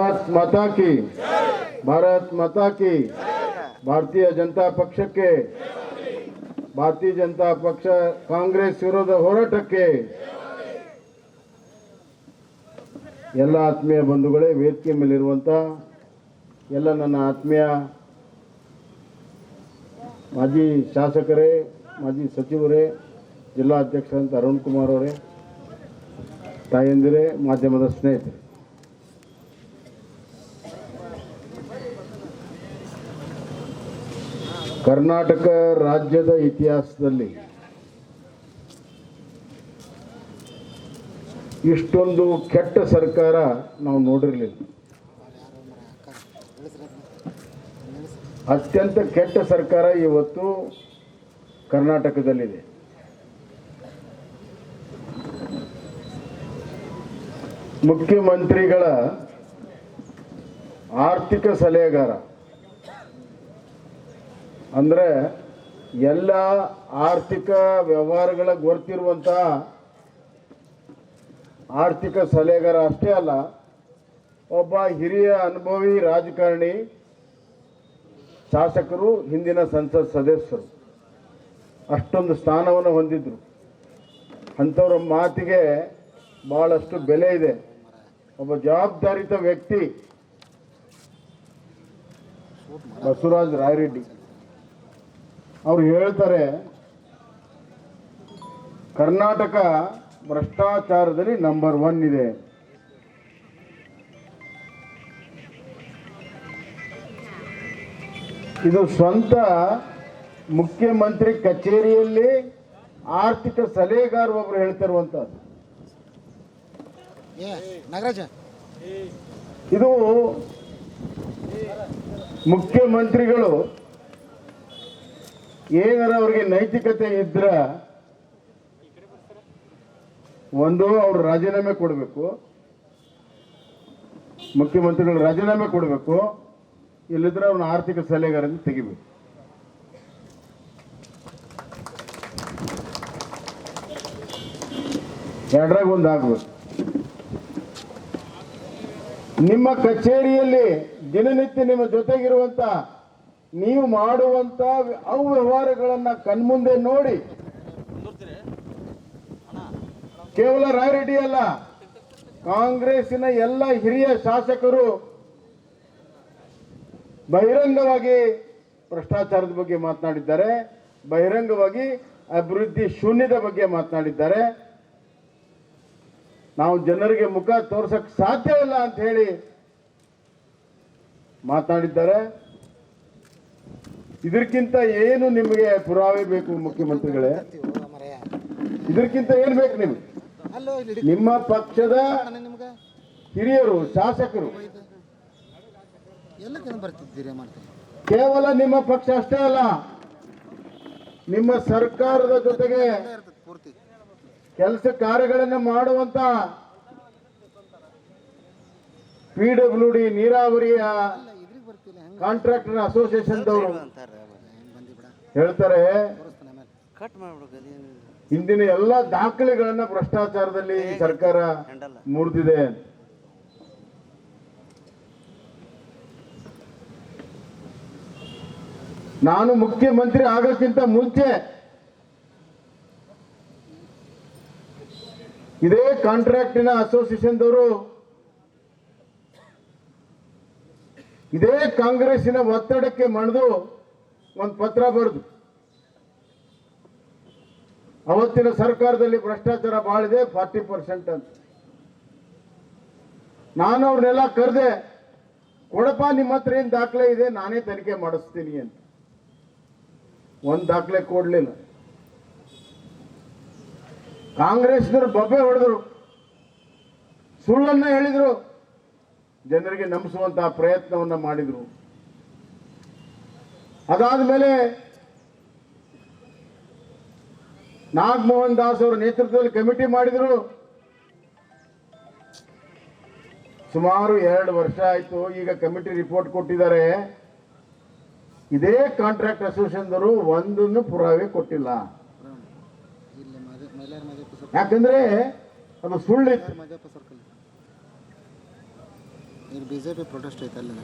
ಭಾರತ್ ಮಾತಾ ಕಿ ಭಾರತ್ ಮಾತಾ ಕಿ ಭಾರತೀಯ ಜನತಾ ಪಕ್ಷಕ್ಕೆ ಭಾರತೀಯ ಜನತಾ ಪಕ್ಷ ಕಾಂಗ್ರೆಸ್ ವಿರೋಧ ಹೋರಾಟಕ್ಕೆ ಎಲ್ಲ ಆತ್ಮೀಯ ಬಂಧುಗಳೇ, ವೇದಿಕೆ ಮೇಲಿರುವಂಥ ಎಲ್ಲ ನನ್ನ ಆತ್ಮೀಯ ಮಾಜಿ ಶಾಸಕರೇ, ಮಾಜಿ ಸಚಿವರೇ ಜಿಲ್ಲಾಧ್ಯಕ್ಷರಂತ ಅರುಣ್ ಕುಮಾರ್ ಅವರೇ, ತಾಯಂದಿರೇ, ಮಾಧ್ಯಮದ ಸ್ನೇಹಿತರೆ. ಕರ್ನಾಟಕ ರಾಜ್ಯದ ಇತಿಹಾಸದಲ್ಲಿ ಇಷ್ಟೊಂದು ಕೆಟ್ಟ ಸರ್ಕಾರ ನಾವು ನೋಡಿರಲಿಲ್ಲ. ಅತ್ಯಂತ ಕೆಟ್ಟ ಸರ್ಕಾರ ಇವತ್ತು ಕರ್ನಾಟಕದಲ್ಲಿದೆ. ಮುಖ್ಯಮಂತ್ರಿಗಳ ಆರ್ಥಿಕ ಸಲಹೆಗಾರ ಅಂದರೆ ಎಲ್ಲ ಆರ್ಥಿಕ ವ್ಯವಹಾರಗಳ ಗೊತ್ತಿರುವಂಥ ಆರ್ಥಿಕ ಸಲಹೆಗಾರ ಅಷ್ಟೇ ಅಲ್ಲ, ಒಬ್ಬ ಹಿರಿಯ ಅನುಭವಿ ರಾಜಕಾರಣಿ, ಶಾಸಕರು, ಹಿಂದಿನ ಸಂಸತ್ ಸದಸ್ಯರು ಅಷ್ಟೊಂದು ಸ್ಥಾನವನ್ನು ಹೊಂದಿದ್ರು. ಅಂಥವ್ರ ಮಾತಿಗೆ ಬಹಳಷ್ಟು ಬೆಲೆ ಇದೆ. ಒಬ್ಬ ಜವಾಬ್ದಾರಿತ ವ್ಯಕ್ತಿ ಬಸವರಾಜ್ ರಾಯರೆಡ್ಡಿ. ಅವ್ರು ಹೇಳ್ತಾರೆ ಕರ್ನಾಟಕ ಭ್ರಷ್ಟಾಚಾರದಲ್ಲಿ ನಂಬರ್ ಒನ್ ಇದೆ. ಇದು ಸ್ವಂತ ಮುಖ್ಯಮಂತ್ರಿ ಕಚೇರಿಯಲ್ಲಿ ಆರ್ಥಿಕ ಸಲಹೆಗಾರ ಒಬ್ರು ಹೇಳ್ತಿರುವಂತದ್ದು ನಾಗರಾಜ. ಇದು ಮುಖ್ಯಮಂತ್ರಿಗಳು ಏನಾರ ಅವ್ರಿಗೆ ನೈತಿಕತೆ ಇದ್ರ ಒಂದು ಅವ್ರು ರಾಜೀನಾಮೆ ಕೊಡಬೇಕು. ಮುಖ್ಯಮಂತ್ರಿಗಳು ರಾಜೀನಾಮೆ ಕೊಡಬೇಕು. ಇಲ್ಲಿದ್ರೆ ಅವ್ರನ್ನ ಆರ್ಥಿಕ ಸಲಹೆಗಾರನ್ನು ತೆಗಿಬೇಕು. ಎರಡರಾಗ ಒಂದು ಆಗ್ಬೇಕು. ನಿಮ್ಮ ಕಚೇರಿಯಲ್ಲಿ ದಿನನಿತ್ಯ ನಿಮ್ಮ ಜೊತೆಗಿರುವಂತ ನೀವು ಮಾಡುವಂತ ಅವ್ಯವಹಾರಗಳನ್ನ ಕಣ್ಮುಂದೆ ನೋಡಿ. ಕೇವಲ ರಾಯರೆಡ್ಡಿ ಅಲ್ಲ, ಕಾಂಗ್ರೆಸ್ಸಿನ ಎಲ್ಲ ಹಿರಿಯ ಶಾಸಕರು ಬಹಿರಂಗವಾಗಿ ಭ್ರಷ್ಟಾಚಾರದ ಬಗ್ಗೆ ಮಾತನಾಡಿದ್ದಾರೆ, ಬಹಿರಂಗವಾಗಿ ಅಭಿವೃದ್ಧಿ ಶೂನ್ಯದ ಬಗ್ಗೆ ಮಾತನಾಡಿದ್ದಾರೆ. ನಾವು ಜನರಿಗೆ ಮುಖ ತೋರ್ಸಕ್ ಸಾಧ್ಯ ಇಲ್ಲ ಅಂತ ಹೇಳಿ ಮಾತನಾಡಿದ್ದಾರೆ. ಇದಕ್ಕಿಂತ ಏನು ನಿಮಗೆ ಪುರಾವೆ ಬೇಕು ಮುಖ್ಯಮಂತ್ರಿಗಳೇ? ಇದಕ್ಕಿಂತ ಏನ್ ಬೇಕು ನಿಮ್ಗೆ? ನಿಮ್ಮ ಪಕ್ಷದ ಹಿರಿಯರು ಶಾಸಕರು. ಕೇವಲ ನಿಮ್ಮ ಪಕ್ಷ ಅಷ್ಟೇ ಅಲ್ಲ ನಿಮ್ಮ ಸರ್ಕಾರದ ಜೊತೆಗೆ ಕೆಲಸ ಕಾರ್ಯಗಳನ್ನು ಮಾಡುವಂತ ಪಿ ಡಬ್ಲ್ಯೂ ಡಿ ನೀರಾವರಿಯ ಅಲ್ಲ ಇದ್ರಿಗೆ ಬರ್ತಿಲ್ಲ ಹೆಂಗೆ ಕಾಂಟ್ರಾಕ್ಟರ್ ಅಸೋಸಿಯೇಷನ್ ದವರು. ಹೇಳ್ತಾರೆ ತೋರಿಸ್ತಾನೆ ಕಟ್ ಮಾಡ್ಬಿಡು ಇಂದಿನ ಎಲ್ಲ ದಾಖಲೆಗಳನ್ನ ಭ್ರಷ್ಟಾಚಾರದಲ್ಲಿ ಸರ್ಕಾರ ಮುರಿದಿದೆ. ನಾನು ಮುಖ್ಯಮಂತ್ರಿ ಆಗೋಕ್ಕಿಂತ ಮುಂಚೆ ಇದೇ ಕಾಂಟ್ರಾಕ್ಟಿನ ಅಸೋಸಿಯೇಷನ್ದವರು ಇದೇ ಕಾಂಗ್ರೆಸ್ಸಿನ ಒತ್ತಡಕ್ಕೆ ಮಣಿದು ಒಂದು ಪತ್ರ ಬರೆದು. ಅವತ್ತಿನ ಸರ್ಕಾರದಲ್ಲಿ ಭ್ರಷ್ಟಾಚಾರ ಬಾಳಿದೆ ಫಾರ್ಟಿ ಪರ್ಸೆಂಟ್ ಅಂತ. ನಾನು ಅವ್ರನ್ನೆಲ್ಲ ಕರೆದೆ, ಕೊಡಪ್ಪ, ನಿಮ್ಮ ಹತ್ರ ಏನು ದಾಖಲೆ ಇದೆ? ನಾನೇ ತನಿಖೆ ಮಾಡಿಸ್ತೀನಿ ಅಂತ. ಒಂದು ದಾಖಲೆ ಕೊಡಲಿಲ್ಲ. ಕಾಂಗ್ರೆಸ್ನವ್ರು ಬಬ್ಬೆ ಹೊಡೆದ್ರು. ಸುಳ್ಳನ್ನ ಹೇಳಿದ್ರು. ಜನರಿಗೆ ನಂಬಿಸುವಂತಹ ಪ್ರಯತ್ನವನ್ನ ಮಾಡಿದ್ರು. ಅದಾದ್ಮೇಲೆ ನಾಗಮೋಹನ್ ದಾಸ್ ಅವರ ನೇತೃತ್ವದಲ್ಲಿ ಕಮಿಟಿ ಮಾಡಿದ್ರು. ಸುಮಾರು ಎರಡು ವರ್ಷ ಆಯ್ತು ಈಗ ಕಮಿಟಿ ರಿಪೋರ್ಟ್ ಕೊಟ್ಟಿದ್ದಾರೆ. ಇದೇ ಕಾಂಟ್ರಾಕ್ಟ್ ಅಸೋಸಿಯೇಷನ್ದವರು ಒಂದನ್ನು ಪುರಾವೆ ಕೊಟ್ಟಿಲ್ಲ. ಯಾಕಂದ್ರೆ ಅದು ಸುಳ್ಳಿತ್ತು. ಪ್ರೊಟೆಸ್ಟ್ ಐತೆ ಅಲ್ಲಿ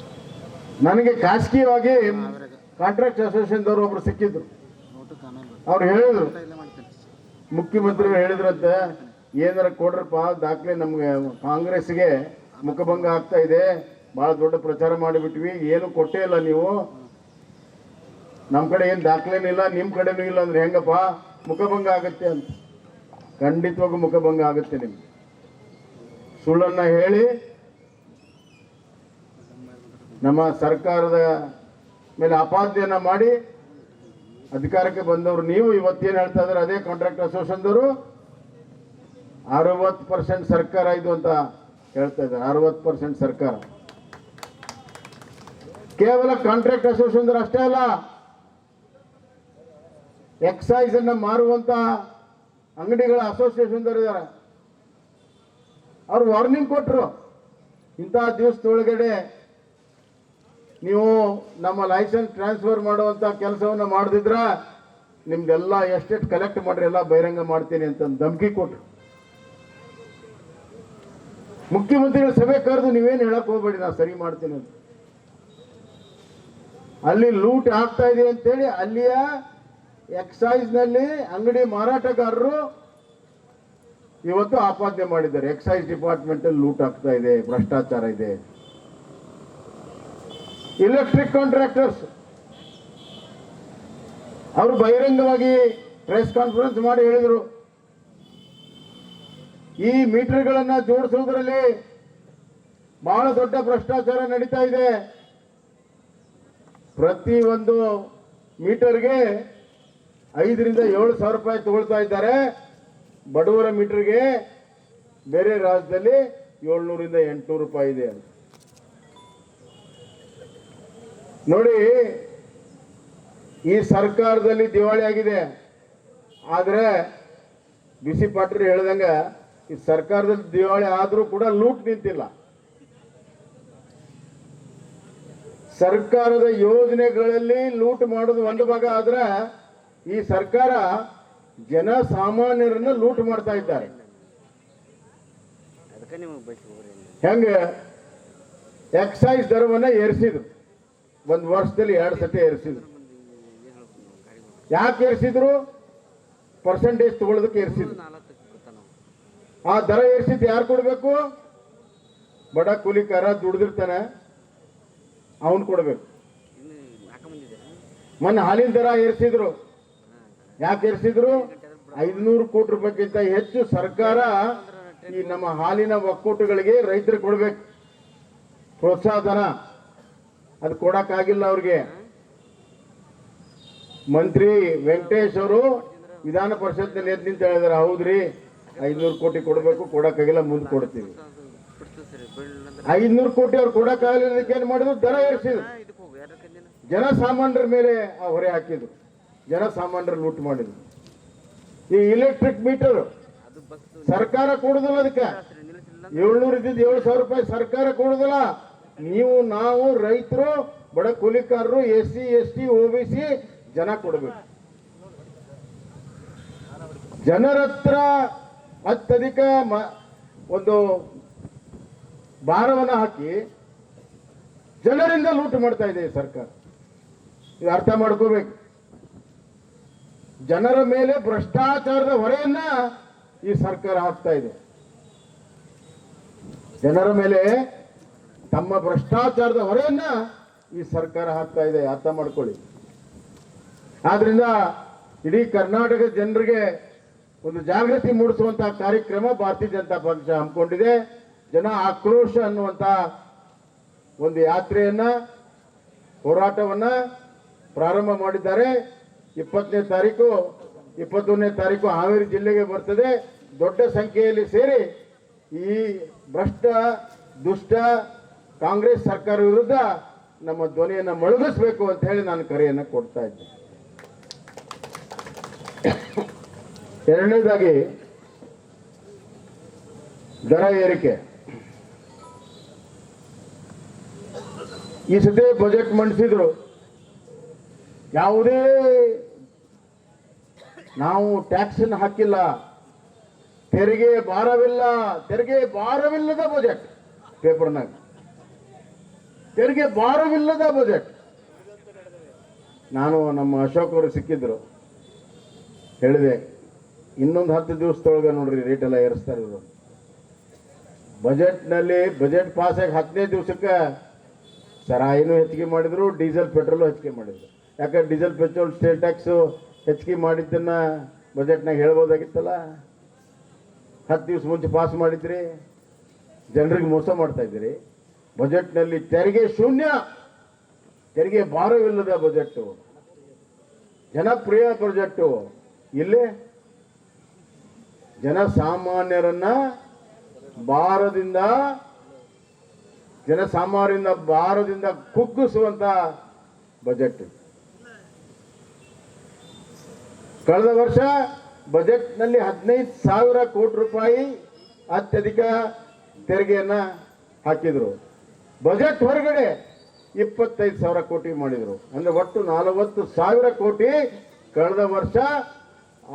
ನನಗೆ ಖಾಸಗಿಯಾಗಿ ಕಾಂಟ್ರಾಕ್ಟ್ ಕಾಂಟ್ರಾಕ್ಟ್ ಅಸೋಸಿಯೇಷನ್ದವ್ರು ಒಬ್ರು ಸಿಕ್ಕಿದ್ರು. ಅವ್ರು ಹೇಳಿದ್ರು. ಮುಖ್ಯಮಂತ್ರಿ ಮುಖ್ಯಮಂತ್ರಿಗಳು ಹೇಳಿದ್ರಂತೆ ಏನಾರ ಕೊಡ್ರಪ್ಪ ದಾಖಲೆ ನಮ್ಗೆ ಕಾಂಗ್ರೆಸ್ಗೆ ಮುಖಭಂಗ ಆಗ್ತಾ ಇದೆ ಭಾಳ ದೊಡ್ಡ ಪ್ರಚಾರ ಮಾಡಿಬಿಟ್ವಿ ಏನು ಕೊಟ್ಟೇ ಇಲ್ಲ ನೀವು. ನಮ್ಮ ಕಡೆ ಏನು ದಾಖಲೆನಿಲ್ಲ ನಿಮ್ಮ ಕಡೆನೂ ಇಲ್ಲ ಅಂದ್ರೆ ಹೆಂಗಪ್ಪ? ಮುಖಭಂಗ ಆಗುತ್ತೆ ಅಂತ. ಖಂಡಿತವಾಗೂ ಮುಖಭಂಗ ಆಗುತ್ತೆ ನಿಮ್ಗೆ. ಸುಳ್ಳನ್ನ ಹೇಳಿ ನಮ್ಮ ಸರ್ಕಾರದ ಮೇಲೆ ಅಪಾದ್ಯನ ಮಾಡಿ ಅಧಿಕಾರಕ್ಕೆ ಬಂದವರು ನೀವು. ಇವತ್ತೇನು ಹೇಳ್ತಾ ಇದ್ದಾರೆ, ಅದೇ ಕಾಂಟ್ರಾಕ್ಟ್ ಅಸೋಸಿಯೇಷನ್ದವರು ಅರವತ್ತು ಪರ್ಸೆಂಟ್ ಸರ್ಕಾರ ಇದು ಅಂತ ಹೇಳ್ತಾ ಇದ್ದಾರೆ, ಅರವತ್ತು ಪರ್ಸೆಂಟ್ ಸರ್ಕಾರ. ಕೇವಲ ಕಾಂಟ್ರಾಕ್ಟ್ ಅಸೋಸಿಯೇಷನ್ ಅಷ್ಟೇ ಅಲ್ಲ ಎಕ್ಸೈಸ್ ಅನ್ನ ಮಾರುವಂತ ಅಂಗಡಿಗಳ ಅಸೋಸಿಯೇಷನ್ ಇದ್ದಾರೆ. ಅವ್ರು ವಾರ್ನಿಂಗ್ ಕೊಟ್ಟರು ಇಂತಹ ದಿವಸದೊಳಗಡೆ ನೀವು ನಮ್ಮ ಲೈಸೆನ್ಸ್ ಟ್ರಾನ್ಸ್ಫರ್ ಮಾಡುವಂತ ಕೆಲಸವನ್ನ ಮಾಡದಿದ್ರ ನಿಮ್ದೆಲ್ಲ ಎಷ್ಟೆಷ್ಟು ಕಲೆಕ್ಟ್ ಮಾಡ್ರಿ, ಎಲ್ಲ ಬಹಿರಂಗ ಮಾಡ್ತೀನಿ ಅಂತ ಧಮಕಿ ಕೊಟ್ರು. ಮುಖ್ಯಮಂತ್ರಿಗಳ ಸಭೆ ಕರೆದು ನೀವೇನು ಹೇಳಕ್ ಹೋಗ್ಬೇಡಿ ನಾ ಸರಿ ಮಾಡ್ತೀನಿ ಅಂತ. ಅಲ್ಲಿ ಲೂಟ್ ಆಗ್ತಾ ಇದೆ ಅಂತೇಳಿ ಅಲ್ಲಿಯ ಎಕ್ಸೈಸ್ನಲ್ಲಿ ಅಂಗಡಿ ಮಾರಾಟಗಾರರು ಇವತ್ತು ಆಪಾದನೆ ಮಾಡಿದ್ದಾರೆ. ಎಕ್ಸೈಸ್ ಡಿಪಾರ್ಟ್ಮೆಂಟ್ ಅಲ್ಲಿ ಲೂಟ್ ಆಗ್ತಾ ಇದೆ, ಭ್ರಷ್ಟಾಚಾರ ಇದೆ. ಇಲೆಕ್ಟ್ರಿಕ್ ಕಾಂಟ್ರಾಕ್ಟರ್ಸ್ ಅವರು ಬಹಿರಂಗವಾಗಿ ಪ್ರೆಸ್ ಕಾನ್ಫರೆನ್ಸ್ ಮಾಡಿ ಹೇಳಿದರು. ಈ ಮೀಟರ್ಗಳನ್ನು ಜೋಡಿಸುವುದರಲ್ಲಿ ಬಹಳ ದೊಡ್ಡ ಭ್ರಷ್ಟಾಚಾರ ನಡೀತಾ ಇದೆ. ಪ್ರತಿ ಒಂದು ಮೀಟರ್ಗೆ ಐದರಿಂದ ಏಳು ಸಾವಿರ ರೂಪಾಯಿ ತಗೊಳ್ತಾ ಇದ್ದಾರೆ. ಬಡವರ ಮೀಟರ್ಗೆ ಬೇರೆ ರಾಜ್ಯದಲ್ಲಿ ಏಳ್ನೂರಿಂದ ಎಂಟುನೂರು ರೂಪಾಯಿ ಇದೆ ನೋಡಿ ಈ ಸರ್ಕಾರದಲ್ಲಿ ದಿವಾಳಿ ಆಗಿದೆ. ಆದರೆ ಬಿಸಿ ಪಾಟ್ರಿ ಹೇಳ್ದಂಗ ಈ ಸರ್ಕಾರದಲ್ಲಿ ದಿವಾಳಿ ಆದರೂ ಕೂಡ ಲೂಟ್ ನಿಂತಿಲ್ಲ. ಸರ್ಕಾರದ ಯೋಜನೆಗಳಲ್ಲಿ ಲೂಟ್ ಮಾಡೋದು ಒಂದು ಭಾಗ ಆದ್ರೆ ಈ ಸರ್ಕಾರ ಜನಸಾಮಾನ್ಯರನ್ನ ಲೂಟ್ ಮಾಡ್ತಾ ಇದ್ದಾರೆ. ಹೆಂಗೆ? ಎಕ್ಸೈಸ್ ದರವನ್ನ ಏರಿಸಿದ್ರು. ಒಂದು ವರ್ಷದಲ್ಲಿ ಎರಡು ಸತಿ ಏರಿಸಿದ್ರು. ಯಾಕೆ ಏರಿಸಿದ್ರು? ಪರ್ಸೆಂಟೇಜ್ ತಗೊಳ್ಳೋದಕ್ಕೆ ಏರಿಸಿದ್ರು. ಆ ದರ ಏರಿಸಿದ್ದು ಯಾರು ಕೊಡಬೇಕು? ಬಡ ಕೂಲಿಕಾರ ದುಡ್ದಿರ್ತಾನೆ, ಅವನು ಕೊಡಬೇಕು. ಮೊನ್ನೆ ಹಾಲಿನ ದರ ಏರಿಸಿದ್ರು. ಯಾಕೆ ಏರಿಸಿದ್ರು? ಐದುನೂರು ಕೋಟಿ ರೂಪಾಯಿಗಿಂತ ಹೆಚ್ಚು ಸರ್ಕಾರ ಈ ನಮ್ಮ ಹಾಲಿನ ಒಕ್ಕೂಟಗಳಿಗೆ ರೈತರಿಗೆ ಕೊಡ್ಬೇಕು. ಪ್ರೋತ್ಸಾಹ ಧನ ಅದು ಕೊಡಕ್ಕಾಗಿಲ್ಲ ಅವ್ರಿಗೆ. ಮಂತ್ರಿ ವೆಂಕಟೇಶ್ ಅವರು ವಿಧಾನ ಪರಿಷತ್ನಲ್ಲಿ ಎದ್ದು ನಿಂತ ಹೇಳಿದಾರೆ, ಹೌದ್ರಿ, ಐದ್ನೂರು ಕೋಟಿ ಕೊಡಬೇಕು, ಕೊಡಕ್ಕಾಗಿಲ್ಲ, ಮುಂದೆ ಕೊಡ್ತೀವಿ. ಐದ್ನೂರು ಕೋಟಿ ಅವ್ರು ಕೊಡಕ್ಕಾಗಲಿಲ್ಲ ಏನ್ ಮಾಡಿದ್ರು? ದರ ಏರಿಸಿದ್ರು. ಜನಸಾಮಾನ್ಯರ ಮೇಲೆ ಆ ಹೊರೆ ಹಾಕಿದ್ರು. ಜನಸಾಮಾನ್ಯರು ಲೂಟ್ ಮಾಡಿದ್ರು. ಈ ಇಲೆಕ್ಟ್ರಿಕ್ ಮೀಟರ್ ಸರ್ಕಾರ ಕೊಡುದಿಲ್ಲ ಅದಕ್ಕೆ. ಏಳ್ನೂರ ಇದ್ದಿದ್ದು ಏಳು ಸಾವಿರ ರೂಪಾಯಿ ಸರ್ಕಾರ ಕೊಡುದಿಲ್ಲ. ನೀವು ನಾವು ರೈತರು, ಬಡ ಕೂಲಿಕಾರರು S C S T O B C ಜನ ಕೊಡಬೇಕು. ಜನರ ಹತ್ರ ಅತ್ಯಧಿಕ ಒಂದು ಭಾರವನ್ನು ಹಾಕಿ ಜನರಿಂದ ಲೂಟ್ ಮಾಡ್ತಾ ಇದೆ ಸರ್ಕಾರ. ಇದು ಅರ್ಥ ಮಾಡ್ಕೋಬೇಕು. ಜನರ ಮೇಲೆ ಭ್ರಷ್ಟಾಚಾರದ ಹೊರೆಯನ್ನ ಈ ಸರ್ಕಾರ ಹಾಕ್ತಾ ಇದೆ. ಜನರ ಮೇಲೆ ತಮ್ಮ ಭ್ರಷ್ಟಾಚಾರದ ಹೊರೆಯನ್ನ ಈ ಸರ್ಕಾರ ಹಾಕ್ತಾ ಇದೆ, ಅರ್ಥ ಮಾಡ್ಕೊಳ್ಳಿ. ಆದ್ರಿಂದ ಇಡೀ ಕರ್ನಾಟಕದ ಜನರಿಗೆ ಒಂದು ಜಾಗೃತಿ ಮೂಡಿಸುವಂತಹ ಕಾರ್ಯಕ್ರಮ ಭಾರತೀಯ ಜನತಾ ಪಕ್ಷ ಹಮ್ಮಿಕೊಂಡಿದೆ. ಜನ ಆಕ್ರೋಶ ಅನ್ನುವಂತ ಒಂದು ಯಾತ್ರೆಯನ್ನ, ಹೋರಾಟವನ್ನ ಪ್ರಾರಂಭ ಮಾಡಿದ್ದಾರೆ. ಇಪ್ಪತ್ತನೇ ತಾರೀಕು, ಇಪ್ಪತ್ತೊಂದನೇ ತಾರೀಕು ಹಾವೇರಿ ಜಿಲ್ಲೆಗೆ ಬರ್ತದೆ. ದೊಡ್ಡ ಸಂಖ್ಯೆಯಲ್ಲಿ ಸೇರಿ ಈ ಭ್ರಷ್ಟ, ದುಷ್ಟ ಕಾಂಗ್ರೆಸ್ ಸರ್ಕಾರ ವಿರುದ್ಧ ನಮ್ಮ ಧ್ವನಿಯನ್ನು ಮೊಳಗಿಸ್ಬೇಕು ಅಂತ ಹೇಳಿ ನಾನು ಕರೆಯನ್ನು ಕೊಡ್ತಾ ಇದ್ದೆ. ಎರಡನೇದಾಗಿ, ದರ ಏರಿಕೆ. ಈ ಸತಿ ಬಜೆಟ್ ಮಂಡಿಸಿದ್ರು. ಯಾವುದೇ ನಾವು ಟ್ಯಾಕ್ಸ್ ಹಾಕಿಲ್ಲ. ತೆರಿಗೆ ಭಾರವಿಲ್ಲ. ತೆರಿಗೆ ಭಾರವಿಲ್ಲದ ಬಜೆಟ್ ಪೇಪರ್ನಾಗ. ತೆರಿಗೆ ಭಾರವಿಲ್ಲದ ಬಜೆಟ್. ನಾನು ನಮ್ಮ ಅಶೋಕ್ ಅವರು ಸಿಕ್ಕಿದ್ರು. ಹೇಳಿದೆ, ಇನ್ನೊಂದು ಹತ್ತು ದಿವಸದೊಳಗೆ ನೋಡ್ರಿ ರೇಟ್ ಎಲ್ಲ ಇವರು ಬಜೆಟ್ನಲ್ಲಿ, ಬಜೆಟ್ ಪಾಸ್ ಆಗಿ ಹತ್ತನೇ ದಿವಸಕ್ಕೆ ಸರಾಯಿನೂ ಹೆಚ್ಚಿಗೆ ಮಾಡಿದ್ರು, ಡೀಸೆಲ್ ಪೆಟ್ರೋಲು ಹೆಚ್ಚಿಗೆ ಮಾಡಿದ್ರು. ಯಾಕಂದ್ರೆ ಡೀಸೆಲ್, ಪೆಟ್ರೋಲ್ ಸ್ಟೇಟ್ ಟ್ಯಾಕ್ಸು ಹೆಚ್ಚಿಗೆ ಮಾಡಿದ್ದನ್ನ ಬಜೆಟ್ನಾಗ ಹೇಳ್ಬೋದಾಗಿತ್ತಲ್ಲ? ಹತ್ತು ದಿವಸ ಮುಂಚೆ ಪಾಸ್ ಮಾಡಿದ್ರಿ, ಜನರಿಗೆ ಮೋಸ ಮಾಡ್ತಾ ಇದ್ದೀರಿ. ಬಜೆಟ್ನಲ್ಲಿ ತೆರಿಗೆ ಶೂನ್ಯ, ತೆರಿಗೆ ಭಾರವಿಲ್ಲದ ಬಜೆಟ್ಟು ಜನಪ್ರಿಯ ಪ್ರಾಜೆಕ್ಟು ಇಲ್ಲಿ ಜನಸಾಮಾನ್ಯರನ್ನ ಭಾರದಿಂದ, ಜನಸಾಮಾನ್ಯರಿಂದ ಭಾರದಿಂದ ಕುಗ್ಗಿಸುವಂತ ಬಜೆಟ್. ಕಳೆದ ವರ್ಷ ಬಜೆಟ್ನಲ್ಲಿ ಹದಿನೈದು ಸಾವಿರ ಕೋಟಿ ರೂಪಾಯಿ ಅತ್ಯಧಿಕ ತೆರಿಗೆಯನ್ನ ಹಾಕಿದ್ರು. ಬಜೆಟ್ ಹೊರಗಡೆ ಇಪ್ಪತ್ತೈದು ಸಾವಿರ ಕೋಟಿ ಮಾಡಿದರು. ಅಂದ್ರೆ ಒಟ್ಟು ನಲವತ್ತು ಸಾವಿರ ಕೋಟಿ ಕಳೆದ ವರ್ಷ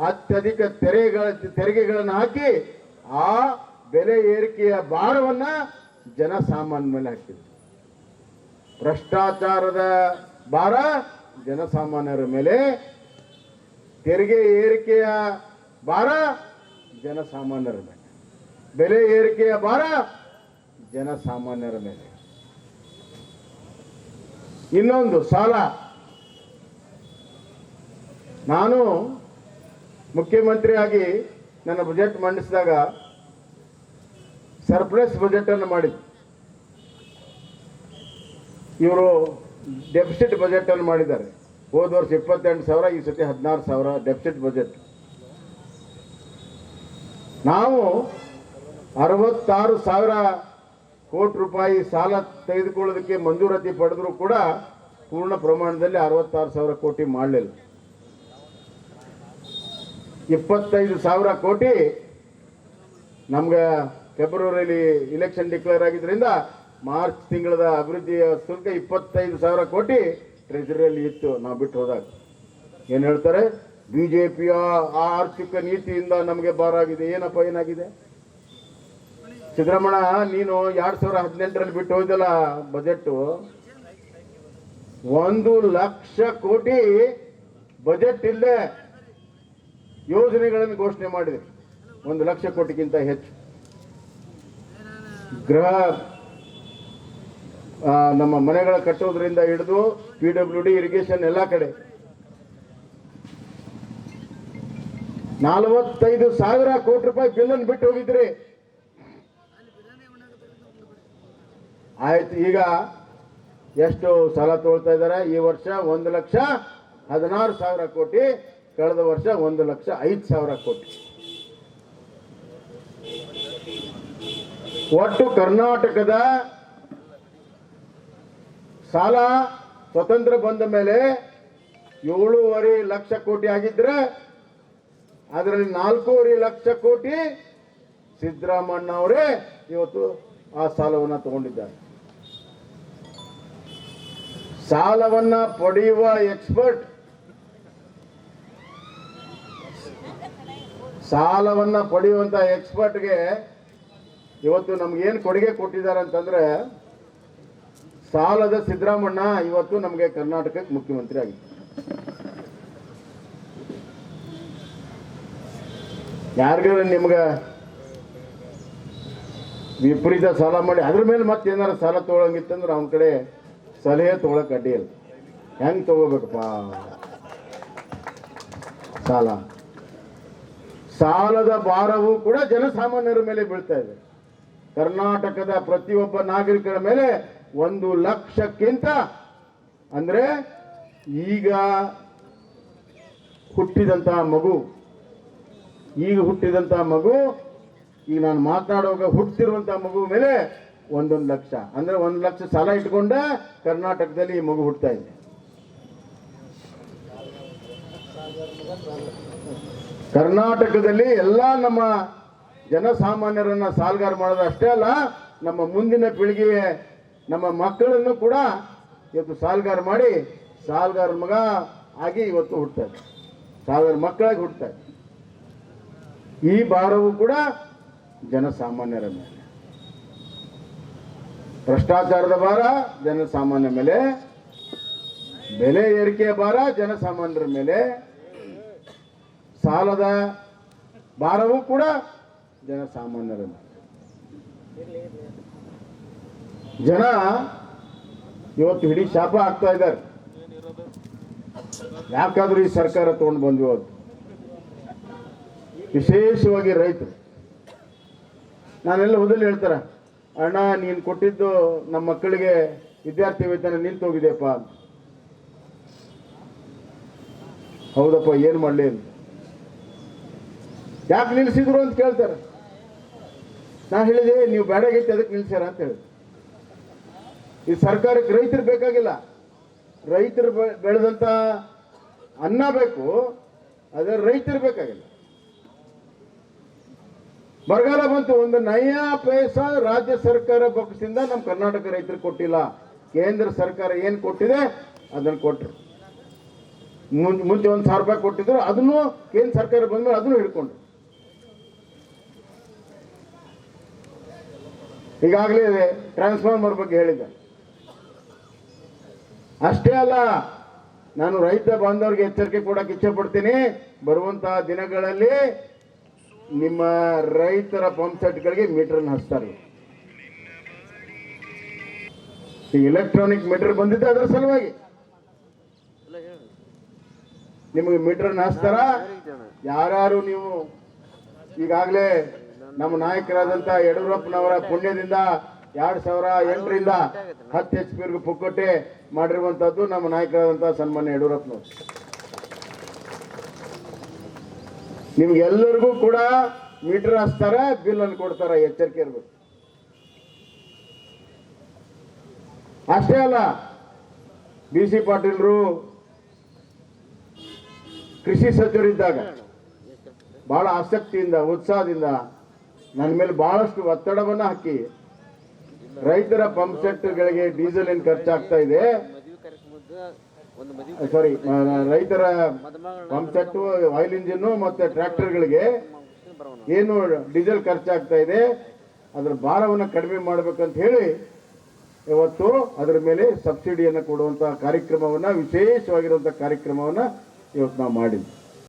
ಅತ್ಯಧಿಕ ತೆರಿಗೆಗಳ ತೆರಿಗೆಗಳನ್ನು ಹಾಕಿ ಆ ಬೆಲೆ ಏರಿಕೆಯ ಭಾರವನ್ನು ಜನಸಾಮಾನ್ಯ ಮೇಲೆ ಹಾಕಿದ್ರು. ಭ್ರಷ್ಟಾಚಾರದ ಭಾರ ಜನಸಾಮಾನ್ಯರ ಮೇಲೆ, ತೆರಿಗೆ ಏರಿಕೆಯ ಭಾರ ಜನಸಾಮಾನ್ಯರ ಮೇಲೆ. ಬೆಲೆ ಏರಿಕೆಯ ಭಾರ ಜನಸಾಮಾನ್ಯರ ಮೇಲೆ. ಇನ್ನೊಂದು ಸಾಲ. ನಾನು ಮುಖ್ಯಮಂತ್ರಿಯಾಗಿ ನನ್ನ ಬಜೆಟ್ ಮಂಡಿಸಿದಾಗ ಸರ್ಪ್ಲಸ್ ಬಜೆಟ್ ಅನ್ನು ಮಾಡಿದ್ದೆ. ಇವರು ಡೆಫಿಸಿಟ್ ಬಜೆಟ್ ಅನ್ನು ಮಾಡಿದ್ದಾರೆ. ಹೋದ ವರ್ಷ ಇಪ್ಪತ್ತೆಂಟು ಸಾವಿರ, ಈ ಸತಿ ಹದಿನಾರು ಸಾವಿರ ಡೆಫಿಸಿಟ್ ಬಜೆಟ್. ನಾವು ಅರವತ್ತಾರು ಸಾವಿರ ಕೋಟಿ ರೂಪಾಯಿ ಸಾಲ ತೆಗೆದುಕೊಳ್ಳೋದಕ್ಕೆ ಮಂಜೂರಾತಿ ಪಡೆದರೂ ಕೂಡ ಪೂರ್ಣ ಪ್ರಮಾಣದಲ್ಲಿ ಅರವತ್ತಾರು ಸಾವಿರ ಕೋಟಿ ಮಾಡಲಿಲ್ಲ. ಇಪ್ಪತ್ತೈದು ಸಾವಿರ ಕೋಟಿ ನಮ್ಗೆ ಫೆಬ್ರವರಿಲಿ ಇಲೆಕ್ಷನ್ ಡಿಕ್ಲೇರ್ ಆಗಿದ್ದರಿಂದ ಮಾರ್ಚ್ ತಿಂಗಳದ ಅಭಿವೃದ್ಧಿಯ ಶುಲ್ಕ ಇಪ್ಪತ್ತೈದು ಸಾವಿರ ಕೋಟಿ ಟ್ರೆಜರಿಯಲ್ಲಿ ಇತ್ತು. ನಾವು ಬಿಟ್ಟು ಹೋದಾಗ ಏನು ಹೇಳ್ತಾರೆ? ಬಿಜೆಪಿಯ ಆರ್ಥಿಕ ನೀತಿಯಿಂದ ನಮಗೆ ಭಾರ ಆಗಿದೆ. ಏನಪ್ಪ ಏನಾಗಿದೆ? ಸಿದ್ದರಾಮಣ್ಣ, ನೀನು ಎರಡು ಸಾವಿರ ಹದಿನೆಂಟರಲ್ಲಿ ಬಿಟ್ಟು ಹೋಯ್ದಲ್ಲ ಬಜೆಟ್ ಒಂದು ಲಕ್ಷ ಕೋಟಿ ಬಜೆಟ್ ಇಲ್ಲದೆ ಯೋಜನೆಗಳನ್ನು ಘೋಷಣೆ ಮಾಡಿದೆ. ಒಂದು ಲಕ್ಷ ಕೋಟಿಗಿಂತ ಹೆಚ್ಚು. ಗೃಹ ನಮ್ಮ ಮನೆಗಳ ಕಟ್ಟೋದ್ರಿಂದ ಹಿಡಿದು ಪಿ ಡಬ್ಲ್ಯೂ ಡಿ ಇರಿಗೇಷನ್ ಎಲ್ಲ ಕಡೆ. ನಲವತ್ತೈದು ಸಾವಿರ ಕೋಟಿ ರೂಪಾಯಿ ಬಿಲ್ ಅನ್ನು ಬಿಟ್ಟು ಹೋಗಿದ್ರಿ. ಆಯ್ತು, ಈಗ ಎಷ್ಟು ಸಾಲ ತಗೊಳ್ತಾ ಇದ್ದಾರೆ? ಈ ವರ್ಷ ಒಂದು ಲಕ್ಷ ಹದಿನಾರು ಸಾವಿರ ಕೋಟಿ, ಕಳೆದ ವರ್ಷ ಒಂದು ಲಕ್ಷ ಐದು ಸಾವಿರ ಕೋಟಿ. ಒಟ್ಟು ಕರ್ನಾಟಕದ ಸಾಲ ಸ್ವತಂತ್ರ ಬಂದ ಮೇಲೆ ಏಳೂವರೆ ಲಕ್ಷ ಕೋಟಿ ಆಗಿದ್ರೆ, ಅದರಲ್ಲಿ ನಾಲ್ಕೂವರೆ ಲಕ್ಷ ಕೋಟಿ ಸಿದ್ದರಾಮಣ್ಣ ಅವರೇ ಇವತ್ತು ಆ ಸಾಲವನ್ನು ತಗೊಂಡಿದ್ದಾರೆ. ಸಾಲವನ್ನ ಪಡೆಯುವ ಎಕ್ಸ್ಪರ್ಟ್. ಸಾಲವನ್ನ ಪಡೆಯುವಂತ ಎಕ್ಸ್ಪರ್ಟ್ಗೆ ಇವತ್ತು ನಮ್ಗೇನು ಕೊಡುಗೆ ಕೊಟ್ಟಿದ್ದಾರೆ ಅಂತಂದ್ರೆ ಸಾಲದ ಸಿದ್ದರಾಮಣ್ಣ ಇವತ್ತು ನಮಗೆ ಕರ್ನಾಟಕಕ್ಕೆ ಮುಖ್ಯಮಂತ್ರಿ ಆಗಿದೆ ಯಾರಿಗಾರ ನಿಮ್ಗೆ ವಿಪರೀತ ಸಾಲ ಮಾಡಿ, ಅದ್ರ ಮೇಲೆ ಮತ್ತೆ ಏನಾರ ಸಾಲ ತಗೊಳಂಗಿತ್ತಂದ್ರೆ ಅವನ ಕಡೆ ಸಲಹೆ ತಗೊಳಕ್ ಅಡ್ಡಿ ಇಲ್ಲ. ಹೆಂಗ್ ತಗೋಬೇಕಪ್ಪ? ಸಾಲ. ಸಾಲದ ಭಾರವು ಕೂಡ ಜನಸಾಮಾನ್ಯರ ಮೇಲೆ ಬೀಳ್ತಾ ಇದೆ. ಕರ್ನಾಟಕದ ಪ್ರತಿಯೊಬ್ಬ ನಾಗರಿಕರ ಮೇಲೆ ಒಂದು ಲಕ್ಷಕ್ಕಿಂತ, ಅಂದ್ರೆ ಈಗ ಹುಟ್ಟಿದಂತಹ ಮಗು, ಈಗ ಹುಟ್ಟಿದಂತಹ ಮಗು, ಈಗ ನಾನು ಮಾತನಾಡುವಾಗ ಹುಟ್ಟಿರುವಂತಹ ಮಗು ಮೇಲೆ ಒಂದೊಂದು ಲಕ್ಷ. ಅಂದ್ರೆ ಒಂದು ಲಕ್ಷ ಸಾಲ ಇಟ್ಕೊಂಡ ಕರ್ನಾಟಕದಲ್ಲಿ ಈ ಮಗು ಹುಡ್ತಾ ಇದೆ. ಕರ್ನಾಟಕದಲ್ಲಿ ಎಲ್ಲ ನಮ್ಮ ಜನಸಾಮಾನ್ಯರನ್ನ ಸಾಲ್ಗಾರ ಮಾಡೋದು ಅಷ್ಟೇ ಅಲ್ಲ, ನಮ್ಮ ಮುಂದಿನ ಪೀಳಿಗೆಯ ನಮ್ಮ ಮಕ್ಕಳನ್ನು ಕೂಡ ಇವತ್ತು ಸಾಲ್ಗಾರ ಮಾಡಿ ಸಾಲ್ಗಾರ ಮಗ ಆಗಿ ಇವತ್ತು ಹುಡ್ತಾರೆ ಸಾವಿರ ಮಕ್ಕಳಾಗಿ ಹುಡ್ತಾರೆ ಈ ಭಾರವು ಕೂಡ ಜನಸಾಮಾನ್ಯರ ಮೇಲೆ ಭ್ರಷ್ಟಾಚಾರದ ಭಾರ ಜನಸಾಮಾನ್ಯ ಮೇಲೆ. ಬೆಲೆ ಏರಿಕೆಯ ಭಾರ ಜನಸಾಮಾನ್ಯರ ಮೇಲೆ. ಸಾಲದ ಭಾರವೂ ಕೂಡ ಜನಸಾಮಾನ್ಯರ ಜನ ಇವತ್ತು ಹಿಡಿ ಶಾಪ ಆಗ್ತಾ ಇದ್ದಾರೆ. ಯಾಕಾದ್ರೂ ಈ ಸರ್ಕಾರ ತಗೊಂಡು ಬಂದ್ವಿ ಅವತ್ತು? ವಿಶೇಷವಾಗಿ ರೈತರು. ನಾನೆಲ್ಲ ಹೋದಲ್ಲಿ ಹೇಳ್ತಾರ ಅಣ್ಣ, ನೀನು ಕೊಟ್ಟಿದ್ದು ನಮ್ಮ ಮಕ್ಕಳಿಗೆ ವಿದ್ಯಾರ್ಥಿ ವೇತನ ನಿಂತು ಹೋಗಿದೆಯಪ್ಪ ಅಂತ. ಹೌದಪ್ಪ, ಏನು ಮಾಡಲಿ ಅಂತ. ಯಾಕೆ ನಿಲ್ಲಿಸಿದ್ರು ಅಂತ ಕೇಳ್ತಾರೆ. ನಾ ಹೇಳಿದೆ, ನೀವು ಬೇಡಾಗೈತೆ ಅದಕ್ಕೆ ನಿಲ್ಸ್ಯಾರ ಅಂತ ಹೇಳಿ ಈ ಸರ್ಕಾರಕ್ಕೆ ರೈತರು ಬೇಕಾಗಿಲ್ಲ. ರೈತರು ಬೆಳೆದಂಥ ಅನ್ನ ಬೇಕು ಅದೇ ರೈತರು ಬೇಕಾಗಿಲ್ಲ. ಬರಗಾಲ ಬಂತು, ಒಂದು ನಯ ಪೈಸ ರಾಜ್ಯ ಸರ್ಕಾರ ಪಕ್ಷದಿಂದ ನಮ್ಮ ಕರ್ನಾಟಕ ರೈತರು ಕೊಟ್ಟಿಲ್ಲ. ಕೇಂದ್ರ ಸರ್ಕಾರ ಏನು ಕೊಟ್ಟಿದೆ, ಅದನ್ನು ಕೊಟ್ಟರು ಮುಂಚೆ ಒಂದು ಸಾವಿರ ರೂಪಾಯಿ ಕೊಟ್ಟಿದ್ರು, ಅದನ್ನು ಕೇಂದ್ರ ಸರ್ಕಾರ ಬಂದ್ಮೇಲೆ ಅದನ್ನು ಹಿಡ್ಕೊಂಡ್ರು. ಈಗಾಗಲೇ ಟ್ರಾನ್ಸ್ಫಾರ್ಮರ್ ಬಗ್ಗೆ ಹೇಳಿದ್ದೆ ಅಷ್ಟೇ ಅಲ್ಲ, ನಾನು ರೈತ ಬಾಂಧವರಿಗೆ ಎಚ್ಚರಿಕೆ ಕೊಡಕ್ಕೆ ಇಚ್ಛೆ ಪಡ್ತೀನಿ. ಬರುವಂತಹ ದಿನಗಳಲ್ಲಿ ನಿಮ್ಮ ರೈತರ ಪಂಪ್ ಸೆಟ್ಗಳಿಗೆ ಮೀಟರ್ ಹಚ್ತಾರೆ. ಈ ಎಲೆಕ್ಟ್ರಾನಿಕ್ ಮೀಟರ್ ಬಂದಿದ್ದೆ ಅದರ ಸಲುವಾಗಿ. ನಿಮಗೆ ಮೀಟರ್ ಹಚ್ತಾರ? ಯಾರು ನೀವು ಈಗಾಗಲೇ ನಮ್ಮ ನಾಯಕರಾದಂಥ ಯಡಿಯೂರಪ್ಪನವರ ಪುಣ್ಯದಿಂದ ಎರಡು ಸಾವಿರ ಎಂಟರಿಂದ ಹತ್ತು ಎಚ್ ಪಿ ಪುಕ್ಕಟ್ಟೆ ಮಾಡಿರುವಂತದ್ದು ನಮ್ಮ ನಾಯಕರಾದಂಥ ಸನ್ಮಾನ್ಯ ಯಡಿಯೂರಪ್ಪನವರು. ನಿಮ್ಗೆಲ್ಲರಿಗೂ ಕೂಡ ಮೀಟರ್ ಹಚ್ತಾರೆ ಬಿಲ್ ಅನ್ನು ಕೊಡ್ತಾರೆ, ಎಚ್ಚರಿಕೆ ಇರ್ಬೇಕು. ಅಷ್ಟೇ ಅಲ್ಲ ಬಿ ಸಿ ಪಾಟೀಲ್ರು ಕೃಷಿ ಸಚಿವರಿದ್ದಾಗ ಬಹಳ ಆಸಕ್ತಿಯಿಂದ, ಉತ್ಸಾಹದಿಂದ ನನ್ನ ಮೇಲೆ ಬಹಳಷ್ಟು ಒತ್ತಡವನ್ನು ಹಾಕಿ ರೈತರ ಪಂಪ್ ಸೆಟ್ಗಳಿಗೆ ಡೀಸೆಲ್ ಏನು ಖರ್ಚಾಗ್ತಾ ಇದೆ ಸಾರಿ ರೈತರ ಪಂಪ್ ಸೆಟ್ಟು ಆಯಿಲ್ ಇಂಜಿನ್ ಮತ್ತೆ ಟ್ರ್ಯಾಕ್ಟರ್ಗಳಿಗೆ ಏನು ಡೀಸೆಲ್ ಖರ್ಚಾಗ್ತಾ ಇದೆ ಅದರ ಭಾರವನ್ನು ಕಡಿಮೆ ಮಾಡಬೇಕಂತ ಹೇಳಿ ಇವತ್ತು ಅದರ ಮೇಲೆ ಸಬ್ಸಿಡಿಯನ್ನು ಕೊಡುವಂತಹ ಕಾರ್ಯಕ್ರಮವನ್ನ ವಿಶೇಷವಾಗಿರುವಂಥ ಕಾರ್ಯಕ್ರಮವನ್ನ ಇವತ್ತು ನಾವು ಮಾಡಿದ್ವಿ.